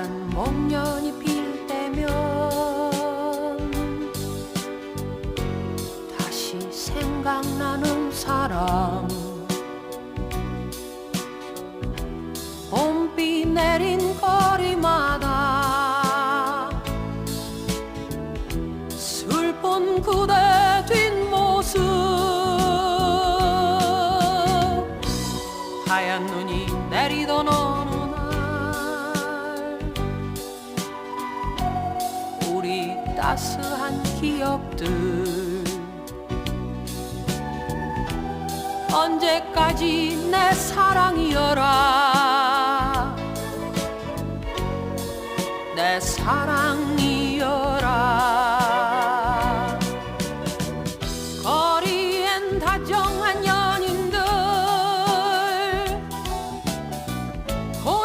목련이 필 때면 다시 생각나는 사람 봄비 내린 거리마다 슬픈 그대 뒷모습 하얀 눈이 내리던 어느 따스한 기억들. 언제까지 내 사랑이여라. 내 사랑